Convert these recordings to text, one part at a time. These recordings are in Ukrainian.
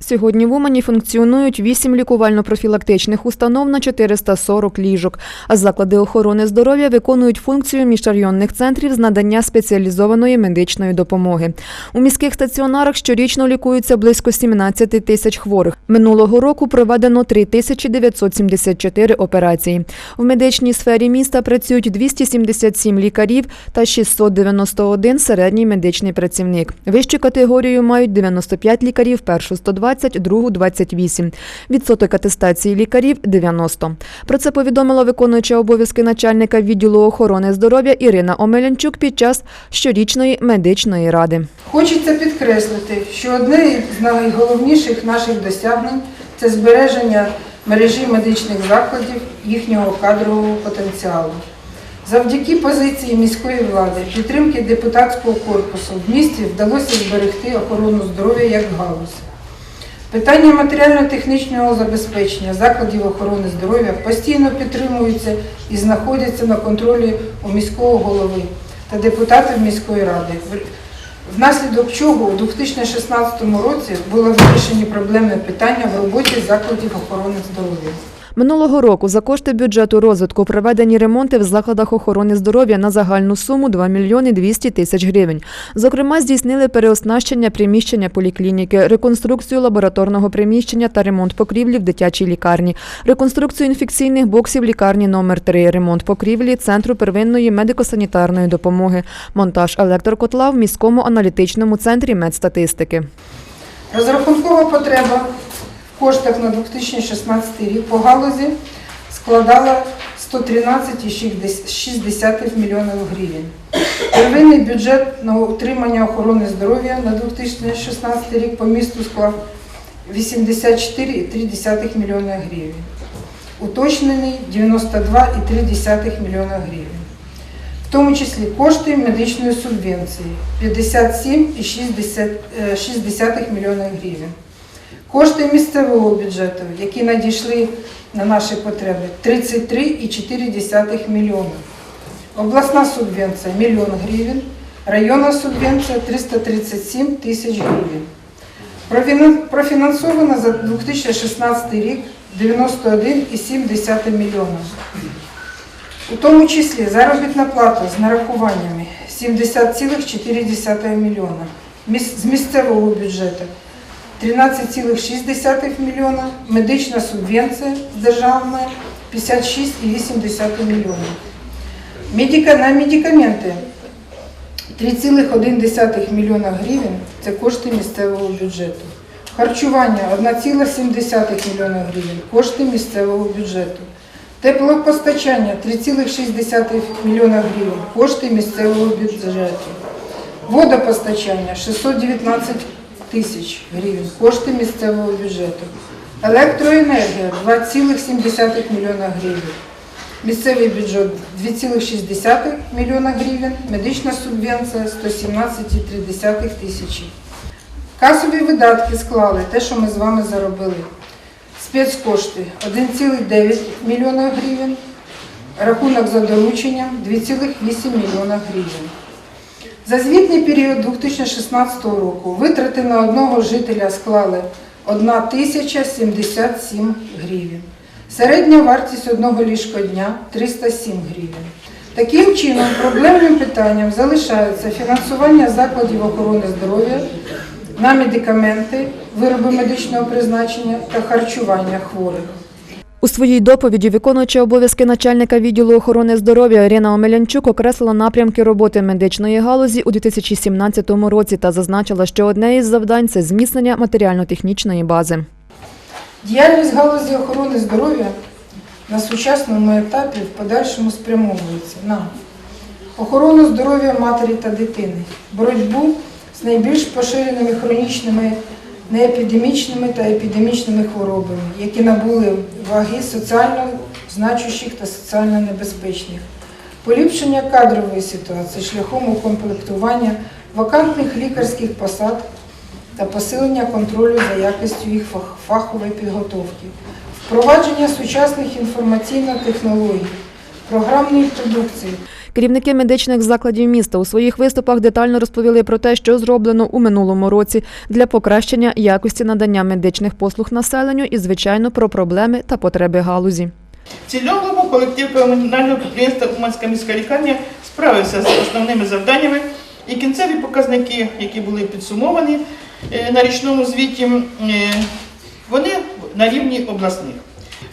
Сьогодні в Умані функціонують 8 лікувально-профілактичних установ на 440 ліжок. А заклади охорони здоров'я виконують функцію міжрайонних центрів з надання спеціалізованої медичної допомоги. У міських стаціонарах щорічно лікуються близько 17 тисяч хворих. Минулого року проведено 3974 операції. В медичній сфері міста працюють 277 лікарів та 691 середній медичний працівник. Вищу категорію мають 95 лікарів першу 102 22-28. Відсоток атестації лікарів 90. Про це повідомила виконуюча обов'язки начальника відділу охорони здоров'я Ірина Омелянчук під час щорічної медичної ради. Хочеться підкреслити, що одне з найголовніших наших досягнень це збереження мережі медичних закладів їхнього кадрового потенціалу. Завдяки позиції міської влади, підтримки депутатського корпусу в місті вдалося зберегти охорону здоров'я як галузь. Питання матеріально-технічного забезпечення закладів охорони здоров'я постійно підтримуються і знаходяться на контролі у міського голови та депутатів міської ради. Внаслідок чого у 2016 році було вирішені проблемне питання в роботі закладів охорони здоров'я. Минулого року за кошти бюджету розвитку проведені ремонти в закладах охорони здоров'я на загальну суму 2 мільйони 200 тисяч гривень. Зокрема, здійснили переоснащення приміщення поліклініки, реконструкцію лабораторного приміщення та ремонт покрівлі в дитячій лікарні, реконструкцію інфекційних боксів лікарні номер 3 ремонт покрівлі Центру первинної медико-санітарної допомоги, монтаж електрокотла в міському аналітичному центрі медстатистики. Розрахункова потреба коштах на 2016 рік по галузі складала 113,6 мільйонів гривень. Первинний бюджет на утримання охорони здоров'я на 2016 рік по місту склав 84,3 мільйона гривень. Уточнений 92,3 мільйона гривень. В тому числі кошти медичної субвенції 57,6 мільйона гривень. Кошти місцевого бюджету, які надійшли на наші потреби, 33,4 мільйона. Обласна субвенція – мільйон гривень, районна субвенція – 337 тисяч гривень. Профінансовано за 2016 рік 91,7 мільйона. У тому числі заробітна плата з нарахуваннями 70,4 мільйона. З місцевого бюджету 13,6 мільйона, медична субвенція з державної 56,8 мільйона. Медика, на медикаменти 3,1 мільйона гривень – це кошти місцевого бюджету. Харчування 1,7 мільйона гривень – кошти місцевого бюджету. Теплопостачання 3,6 мільйона гривень – кошти місцевого бюджету. Водопостачання 619 тисяч гривень – кошти місцевого бюджету. Електроенергія 2,7 мільйона гривень. Місцевий бюджет 2,6 мільйона гривень, медична субвенція 117,3 тисячі. Касові видатки склали те, що ми з вами заробили. Спецкошти 1,9 мільйона гривень, рахунок за дорученням 2,8 мільйона гривень. За звітний період 2016 року витрати на одного жителя склали 1 тисяча 77 гривень. Середня вартість одного ліжкодня 307 гривень. Таким чином, проблемним питанням залишається фінансування закладів охорони здоров'я на медикаменти, вироби медичного призначення та харчування хворих. У своїй доповіді виконуюча обов'язки начальника відділу охорони здоров'я Ірина Омелянчук окреслила напрямки роботи медичної галузі у 2017 році та зазначила, що одне із завдань це зміцнення матеріально-технічної бази. Діяльність галузі охорони здоров'я на сучасному етапі в подальшому спрямовується на охорону здоров'я матері та дитини, боротьбу з найбільш поширеними хронічними неепідемічними та епідемічними хворобами, які набули ваги соціально значущих та соціально небезпечних, поліпшення кадрової ситуації шляхом укомплектування вакантних лікарських посад та посилення контролю за якістю їх фахової підготовки, впровадження сучасних інформаційних технологій, програмної продукції, Керівники медичних закладів міста у своїх виступах детально розповіли про те, що зроблено у минулому році для покращення якості надання медичних послуг населенню і, звичайно, про проблеми та потреби галузі. В цільовому колектив комунального підприємства Уманська міська лікарня справився з основними завданнями і кінцеві показники, які були підсумовані е, на річному звіті, е, вони на рівні обласних.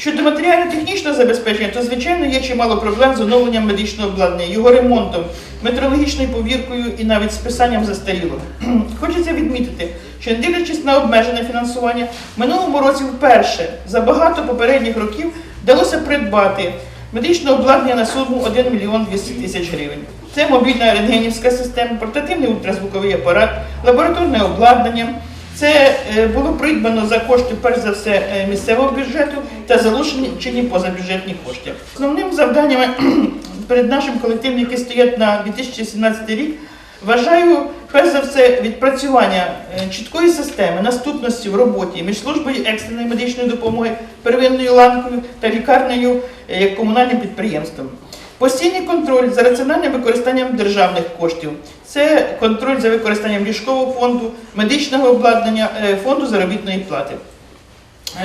Щодо матеріально-технічного забезпечення, то звичайно є чимало проблем з оновленням медичного обладнання, його ремонтом, метрологічною повіркою і навіть списанням застарілого. Хочеться відмітити, що не дивлячись на обмежене фінансування, минулому році вперше за багато попередніх років вдалося придбати медичне обладнання на суму 1 мільйон 200 тисяч гривень. Це мобільна рентгенівська система, портативний ультразвуковий апарат, лабораторне обладнання. Це е, було придбано за кошти, перш за все, е, місцевого бюджету та залучені позабюджетні кошти. Основним завданнями перед нашим колективом, які стоять на 2017 рік, вважаю перш за все відпрацювання е, чіткої системи наступності в роботі між службою екстреної медичної допомоги, первинною ланкою та лікарнею як комунальним підприємством. Постійний контроль за раціональним використанням державних коштів. Це контроль за використанням ліжкового фонду, медичного обладнання, е, фонду заробітної плати.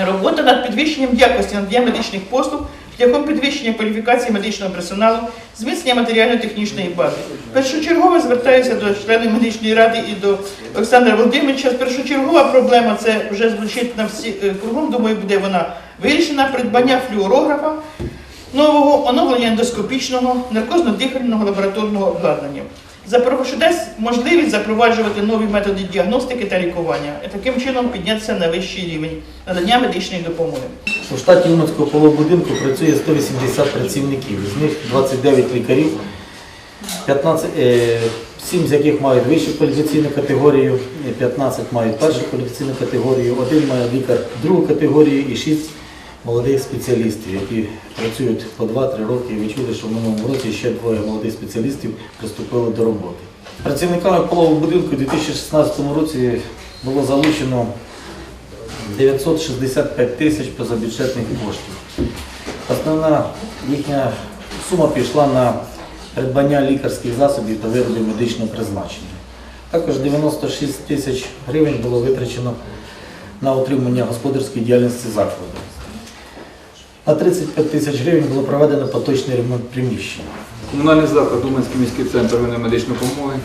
Е, Робота над підвищенням якості надання медичних послуг шляхом підвищення кваліфікації медичного персоналу, зміцнення матеріально-технічної бази. Першочергово звертаюся до членів медичної ради і до Олександра Володимировича. Першочергова проблема це вже звучить на всі е, кругом. Думаю, буде вона вирішена. Придбання флюорографа нового оновлення ендоскопічного наркозно-дихального лабораторного обладнання. Запро- що дасть можливість запроваджувати нові методи діагностики та лікування і таким чином піднятися на вищий рівень надання медичної допомоги. У штаті Уманського полобудинку працює 180 працівників, з них 29 лікарів, 15, е, 7 з яких мають вищу кваліфікаційну категорію, е, 15 мають першу кваліфікаційну категорію, один має лікар другу категорію і 6 молодих спеціалістів, які працюють по 2-3 роки. І ви чули, що в минулому році ще двоє молодих спеціалістів приступили до роботи. Працівниками полового будинку у 2016 році було залучено 965 тисяч позабюджетних коштів. Основна їхня сума пішла на придбання лікарських засобів та виробів медичного призначення. Також 96 тисяч гривень було витрачено на утримання господарської діяльності закладу. На 35 тисяч гривень було проведено поточний ремонт приміщення. Комунальний заклад Уманський міський центр медичної допомоги.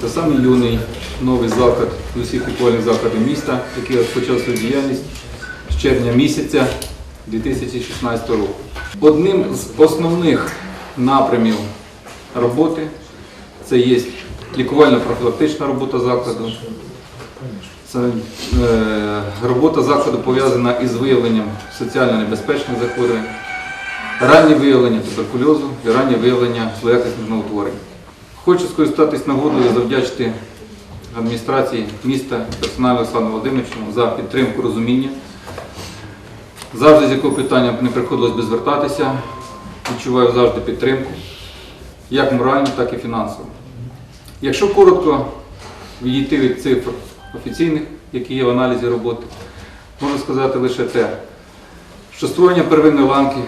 Це самий юний новий заклад з усіх лікувальних закладів міста, який розпочав свою діяльність з червня місяця 2016 року. Одним з основних напрямів роботи це є лікувально-профілактична робота закладу. Це е, робота закладу пов'язана із виявленням соціально небезпечних захворювань, раннє виявлення туберкульозу і раннє виявлення злоякісних новотворень. Хочу скористатись нагодою і завдячити адміністрації міста персоналу Олександру Володимировичу за підтримку розуміння. Завжди з якого питання не приходилось би звертатися. Відчуваю завжди підтримку, як моральну, так і фінансову. Якщо коротко відійти від цифр офіційних, які є в аналізі роботи, можу сказати лише те, що створення первинної ланки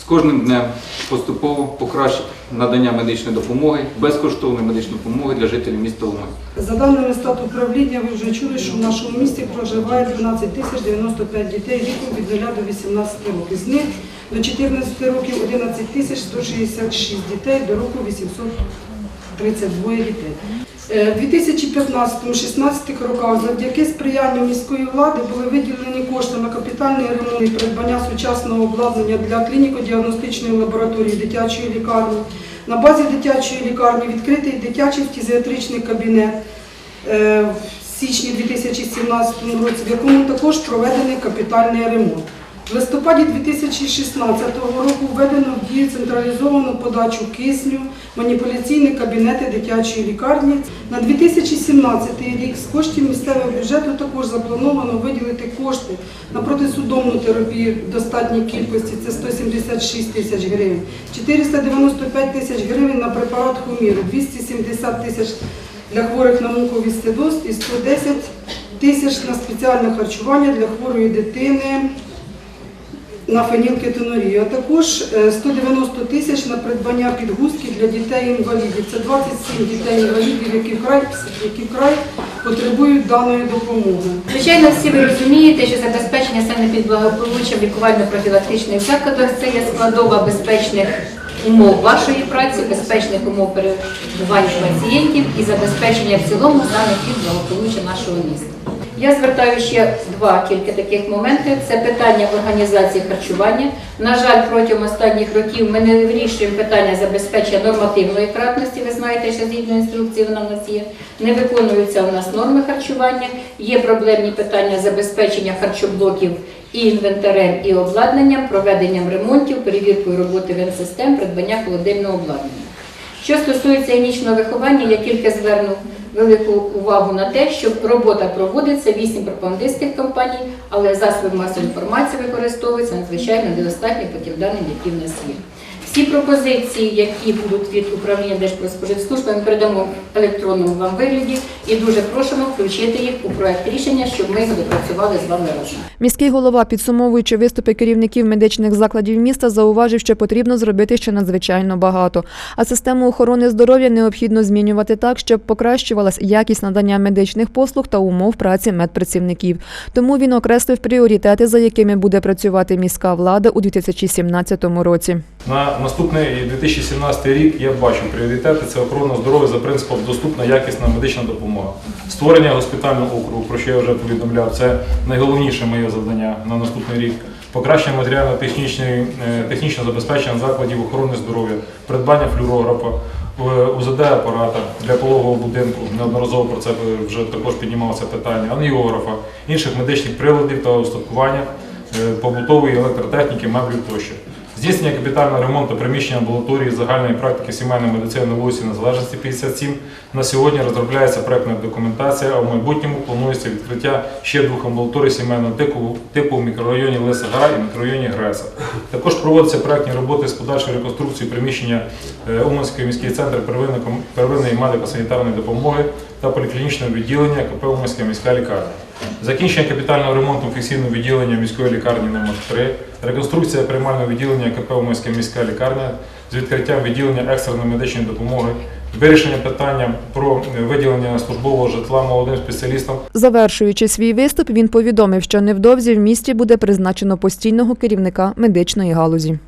з кожним днем поступово покращить надання медичної допомоги, безкоштовної медичної допомоги для жителів міста Умань. За даними стату управління, ви вже чули, що в нашому місті проживає 12 тисяч 95 дітей віком від 0 до 18 років. З них до 14 років 11 тисяч 166 дітей, до року 832 дітей. Е, 2015-16 роках завдяки сприянню міської влади були виділені кошти на капітальний ремонт і придбання сучасного обладнання для клініко-діагностичної лабораторії дитячої лікарні. На базі дитячої лікарні відкритий дитячий фтизіатричний кабінет е, в січні 2017 році, в якому також проведений капітальний ремонт. В листопаді 2016 року введено в дію централізовану подачу кисню, маніпуляційні кабінети дитячої лікарні. На 2017 рік з коштів місцевого бюджету також заплановано виділити кошти на протисудомну терапію в достатній кількості, це 176 тисяч гривень, 495 тисяч гривень на препарат хуміру, 270 тисяч для хворих на муковісцидоз і 110 тисяч на спеціальне харчування для хворої дитини на фенілкетонурію, а також е, 190 тисяч на придбання підгузків для дітей-інвалідів. Це 27 дітей-інвалідів, які вкрай, які вкрай потребують даної допомоги. Звичайно, всі ви розумієте, що забезпечення санепідблагополуччя в лікувально-профілактичних закладах це є складова безпечних умов вашої праці, безпечних умов перебування пацієнтів і забезпечення в цілому санепідблагополуччя нашого міста. Я звертаю ще два тільки таких моменти. Це питання організації харчування. На жаль, протягом останніх років ми не вирішуємо питання забезпечення нормативної кратності. Ви знаєте, що згідно інструкції вона в нас є. Не виконуються у нас норми харчування. Є проблемні питання забезпечення харчоблоків і інвентарем, і обладнанням, проведенням ремонтів, перевіркою роботи венсистем, придбання холодильного обладнання. Що стосується гінічного виховання, я тільки зверну велику увагу на те, що робота проводиться вісім пропагандистських компаній, але засоби масової інформації використовуються надзвичайно недостатньо по тим даним, які в нас є. Всі пропозиції, які будуть від управління Держпродспоживслужби, ми передамо електронному вам вигляді і дуже просимо включити їх у проект рішення, щоб ми допрацювали з вами разом. Міський голова, підсумовуючи виступи керівників медичних закладів міста, зауважив, що потрібно зробити ще надзвичайно багато. А систему охорони здоров'я необхідно змінювати так, щоб покращувалась якість надання медичних послуг та умов праці медпрацівників. Тому він окреслив пріоритети, за якими буде працювати міська влада у 2017 році. На наступний 2017 рік я бачу пріоритети це охорона здоров'я за принципом доступна якісна медична допомога. Створення госпітального округу, про що я вже повідомляв, це найголовніше моє завдання на наступний рік. Покращення матеріально-технічної е, забезпечення закладів охорони здоров'я, придбання флюорографа, е, УЗД апарата для пологового будинку. Неодноразово про це вже також піднімалося питання, ангіографа, інших медичних приладів та устаткування, е, побутової електротехніки, меблів тощо. Здійснення капітального ремонту приміщення амбулаторії загальної практики сімейної медицини вулиці Незалежності 57. На сьогодні розробляється проектна документація, а в майбутньому планується відкриття ще двох амбулаторій сімейного типу, в мікрорайоні Лиса Гра і мікрорайоні Греса. Також проводяться проектні роботи з подальшої реконструкції приміщення е, Уманський міський центр первинної медико-санітарної допомоги та поліклінічного відділення КП Уманська міська лікарня. Закінчення капітального ремонту інфекційного відділення міської лікарні номер 3 реконструкція приймального відділення КП Уманська міська лікарня з відкриттям відділення екстреної медичної допомоги, вирішення питання про е, виділення службового житла молодим спеціалістам. Завершуючи свій виступ, він повідомив, що невдовзі в місті буде призначено постійного керівника медичної галузі.